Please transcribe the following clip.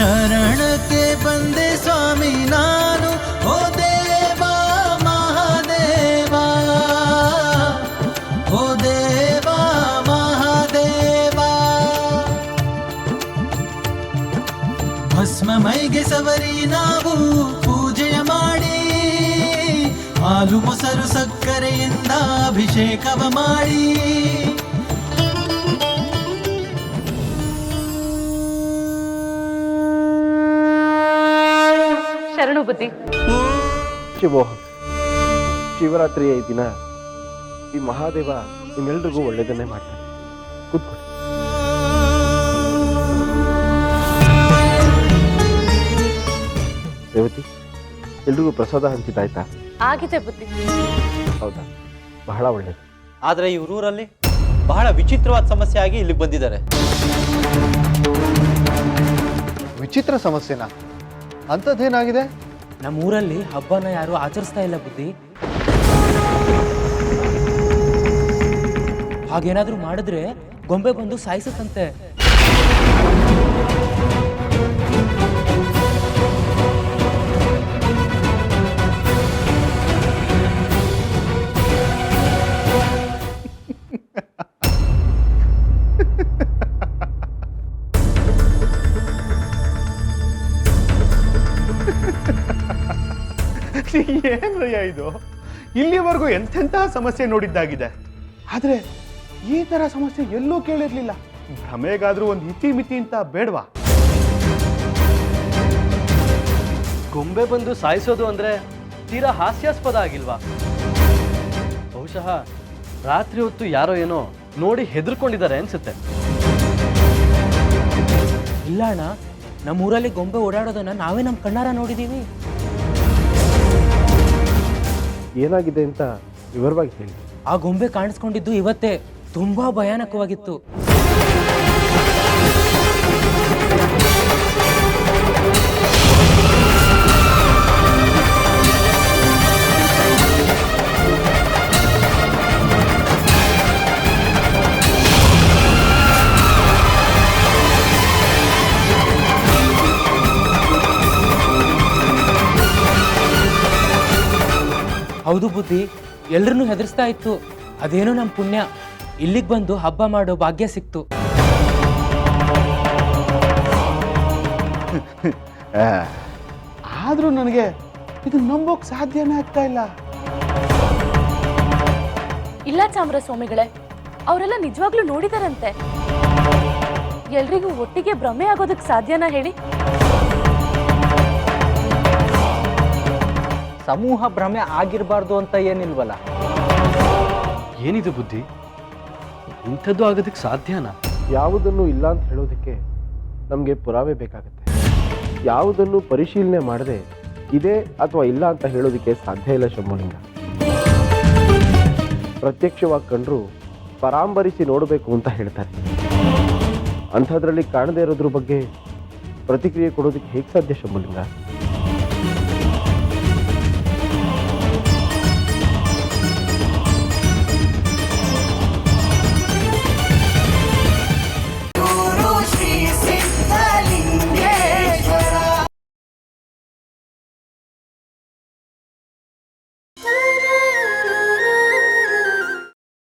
ಶರಣಕ್ಕೆ ಬಂದೆ ಸ್ವಾಮಿ, ನಾನು ಓ ದೇವ ಮಹಾದೇವ. ಓ ದೇವ ಮಹಾದೇವ. ಭಸ್ಮ ಮೈಗೆ ಸವರಿ ನಾವು ಪೂಜೆಯ ಮಾಡಿ, ಹಾಲು ಮೊಸರು ಸಕ್ಕರೆಯಿಂದ ಅಭಿಷೇಕವ ಮಾಡಿ. ಶರಣು ಬುದ್ಧಿ. ಶಿವೋಹಂ ಶಿವರಾತ್ರಿಯ ಈ ದಿನ ಈ ಮಹಾದೇವ ನಿಮ್ಮೆಲ್ರಿಗೂ ಒಳ್ಳೆಯದನ್ನೇ ಮಾಡ್ತಾನೆ. ಕೂತ್ಕೊಳ್ಳಿ. ರೇವತಿ ಎಲ್ರಿಗೂ ಪ್ರಸಾದ ಹಂಚಿದಾಯ್ತಾ ಆಗಿದೆ ಬುದ್ಧಿ. ಹೌದಾ? ಬಹಳ ಒಳ್ಳೆಯದು. ಆದರೆ ಇವರೂರಲ್ಲಿ ಬಹಳ ವಿಚಿತ್ರವಾದ ಸಮಸ್ಯೆ ಆಗಿ ಇಲ್ಲಿಗೆ ಬಂದಿದ್ದಾರೆ. ವಿಚಿತ್ರ ಸಮಸ್ಯೆನಾ? ಅಂಥದ್ದೇನಾಗಿದೆ ನಮ್ಮ ಊರಲ್ಲಿ ಹಬ್ಬನ ಯಾರು ಆಚರಿಸ್ತಾ ಇಲ್ಲ ಬುದ್ಧಿ. ಹಾಗೇನಾದ್ರೂ ಮಾಡಿದ್ರೆ ಗೊಂಬೆ ಬಂದು ಸಾಯಿಸುತ್ತಂತೆ. ಏನ್ರಯ್ಯ ಇದು? ಇಲ್ಲಿವರೆಗೂ ಎಂಥೆಂಥ ಸಮಸ್ಯೆ ನೋಡಿದ್ದಾಗಿದೆ? ಆದರೆ ಈ ಥರ ಸಮಸ್ಯೆ ಎಲ್ಲೂ ಕೇಳಿರ್ಲಿಲ್ಲ. ಭ್ರಮೆಗಾದ್ರೂ ಒಂದು ಇತಿ ಮಿತಿ ಅಂತ ಬೇಡವಾ? ಗೊಂಬೆ ಬಂದು ಸಾಯಿಸೋದು ಅಂದ್ರೆ ತೀರಾ ಹಾಸ್ಯಾಸ್ಪದ ಆಗಿಲ್ವಾ? ಬಹುಶಃ ರಾತ್ರಿ ಹೊತ್ತು ಯಾರೋ ಏನೋ ನೋಡಿ ಹೆದರ್ಕೊಂಡಿದ್ದಾರೆ ಅನ್ಸುತ್ತೆ. ಇಲ್ಲ ಅಣ್ಣ ನಮ್ಮ ಊರಲ್ಲಿ ಗೊಂಬೆ ಓಡಾಡೋದನ್ನ ನಾವೇ ನಮ್ಮ ಕಣ್ಣಾರ ನೋಡಿದೀವಿ. ಏನಾಗಿದೆ ಅಂತ ವಿವರವಾಗಿ ಹೇಳಿ. ಆ ಗೊಂಬೆ ಕಾಣಿಸ್ಕೊಂಡಿದ್ದು ಇವತ್ತೇ ತುಂಬಾ ಭಯಾನಕವಾಗಿತ್ತು. ಹೌದು ಬುದ್ಧಿ. ಎಲ್ರನ್ನೂ ಹೆದರ್ಸ್ತಾ ಇತ್ತು. ಅದೇನೋ ನಮ್ಮ ಪುಣ್ಯ. ಇಲ್ಲಿಗೆ ಬಂದು ಹಬ್ಬ ಮಾಡೋ ಭಾಗ್ಯ ಸಿಕ್ತು. ಆದರೂ ನನಗೆ ಇದು ನಂಬೋಕೆ ಸಾಧ್ಯನೇ ಆಗ್ತಾ ಇಲ್ಲ. ಇಲ್ಲ ಚಾಮರ ಸ್ವಾಮಿಗಳೇ ಅವರೆಲ್ಲ ನಿಜವಾಗ್ಲೂ ನೋಡಿದಾರಂತೆ. ಎಲ್ರಿಗೂ ಒಟ್ಟಿಗೆ ಭ್ರಮೆ ಆಗೋದಕ್ಕೆ ಸಾಧ್ಯನಾ ಹೇಳಿ? ಸಮೂಹ ಭ್ರಮೆ ಆಗಿರಬಾರ್ದು ಅಂತ ಏನಿಲ್ವಲ್ಲ? ಏನಿದು ಬುದ್ಧಿ? ಇಂಥದ್ದು ಆಗೋದಕ್ಕೆ ಸಾಧ್ಯನಾ? ಯಾವುದನ್ನು ಇಲ್ಲ ಅಂತ ಹೇಳೋದಕ್ಕೆ ನಮಗೆ ಪುರಾವೆ ಬೇಕಾಗುತ್ತೆ. ಯಾವುದನ್ನು ಪರಿಶೀಲನೆ ಮಾಡದೆ ಇದೆ ಅಥವಾ ಇಲ್ಲ ಅಂತ ಹೇಳೋದಕ್ಕೆ ಸಾಧ್ಯ ಇಲ್ಲ ಶಂಭುಲಿಂಗ. ಪ್ರತ್ಯಕ್ಷವಾಗಿ ಕಂಡ್ರು ಪರಾಂಬರಿಸಿ ನೋಡಬೇಕು ಅಂತ ಹೇಳ್ತಾರೆ. ಅಂಥದ್ರಲ್ಲಿ ಕಾಣದೇ ಇರೋದ್ರ ಬಗ್ಗೆ ಪ್ರತಿಕ್ರಿಯೆ ಕೊಡೋದಕ್ಕೆ ಹೇಗೆ ಸಾಧ್ಯ ಶಂಭುಲಿಂಗ?